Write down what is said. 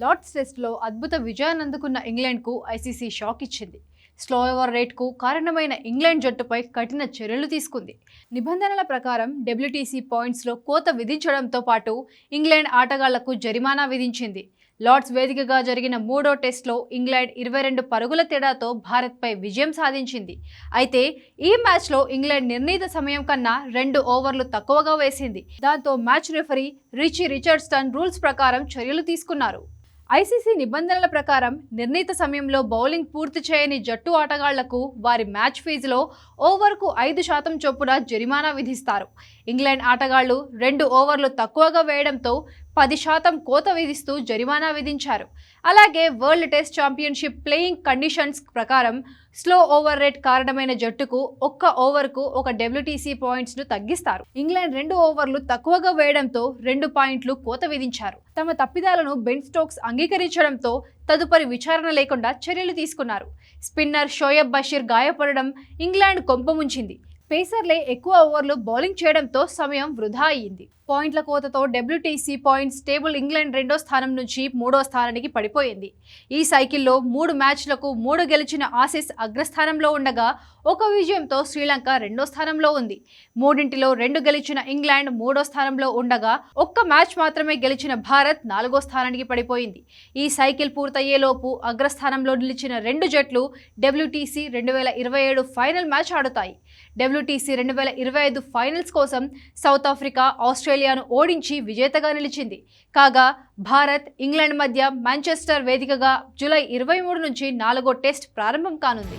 Lord's టెస్ట్లో అద్భుత విజయాన్ని అందుకున్న ఇంగ్లాండ్కు ఐసీసీ షాక్ ఇచ్చింది. స్లో ఓవర్ రేట్కు కారణమైన ఇంగ్లాండ్ జట్టుపై కఠిన చర్యలు తీసుకుంది. నిబంధనల ప్రకారం డబ్ల్యూటీసీ పాయింట్స్లో కోత విధించడంతో పాటు ఇంగ్లాండ్ ఆటగాళ్ళకు జరిమానా విధించింది. లార్డ్స్ వేదికగా జరిగిన మూడో టెస్ట్లో ఇంగ్లాండ్ ఇరవై రెండు పరుగుల తేడాతో భారత్పై విజయం సాధించింది. అయితే ఈ మ్యాచ్లో ఇంగ్లాండ్ నిర్ణీత సమయం కన్నా రెండు ఓవర్లు తక్కువగా వేసింది. దాంతో match referee Richie Richardson rules ప్రకారం చర్యలు తీసుకున్నారు. ఐసీసీ నిబంధనల ప్రకారం నిర్ణీత సమయంలో బౌలింగ్ పూర్తి చేయని జట్టు ఆటగాళ్ళకు వారి మ్యాచ్ ఫీజులో ఓవర్కు ఐదు శాతం చొప్పున జరిమానా విధిస్తారు. ఇంగ్లాండ్ ఆటగాళ్ళు రెండు ఓవర్లు తక్కువగా వేయడంతో పది శాతం కోత విధిస్తూ జరిమానా విధించారు. అలాగే world test championship playing conditions ప్రకారం స్లో ఓవర్ రేట్ కారణమైన జట్టుకు ఒక్క ఓవర్కు ఒక డబ్ల్యూటీసీ పాయింట్స్ను తగ్గిస్తారు. ఇంగ్లాండ్ రెండు ఓవర్లు తక్కువగా వేయడంతో రెండు పాయింట్లు కోత విధించారు. తమ తప్పిదాలను బెన్ స్టోక్స్ అంగీకరించడంతో తదుపరి విచారణ లేకుండా చర్యలు తీసుకున్నారు. స్పిన్నర్ షోయబ్ బషీర్ గాయపడడం ఇంగ్లాండ్ కొంపముంచింది. పేసర్లే ఎక్కువ ఓవర్లు బౌలింగ్ చేయడంతో సమయం వృధా అయ్యింది. పాయింట్ల కోతతో డబ్ల్యూటీసీ పాయింట్స్ టేబుల్ ఇంగ్లాండ్ రెండో స్థానం నుంచి మూడో స్థానానికి పడిపోయింది. ఈ సైకిల్లో మూడు మ్యాచ్లకు మూడు గెలిచిన ఆసీస్ అగ్రస్థానంలో ఉండగా ఒక విజయంతో శ్రీలంక రెండో స్థానంలో ఉంది. మూడింటిలో రెండు గెలిచిన ఇంగ్లాండ్ మూడో స్థానంలో ఉండగా ఒక్క మ్యాచ్ మాత్రమే గెలిచిన భారత్ నాలుగో స్థానానికి పడిపోయింది. ఈ సైకిల్ పూర్తయ్యేలోపు అగ్రస్థానంలో నిలిచిన రెండు జట్లు డబ్ల్యూటీసీ రెండు వేల ఇరవై ఏడు ఫైనల్ మ్యాచ్ ఆడుతాయి. డబ్ల్యూటీసీ రెండు వేల ఇరవై ఐదు ఫైనల్స్ కోసం సౌత్ ఆఫ్రికా ఆస్ట్రేలియా ఆస్ట్రేలియాను ఓడించి విజేతగా నిలిచింది. కాగా భారత్ ఇంగ్లాండ్ మధ్య మాంచెస్టర్ వేదికగా జూలై ఇరవై మూడు నుంచి నాలుగో టెస్ట్ ప్రారంభం కానుంది.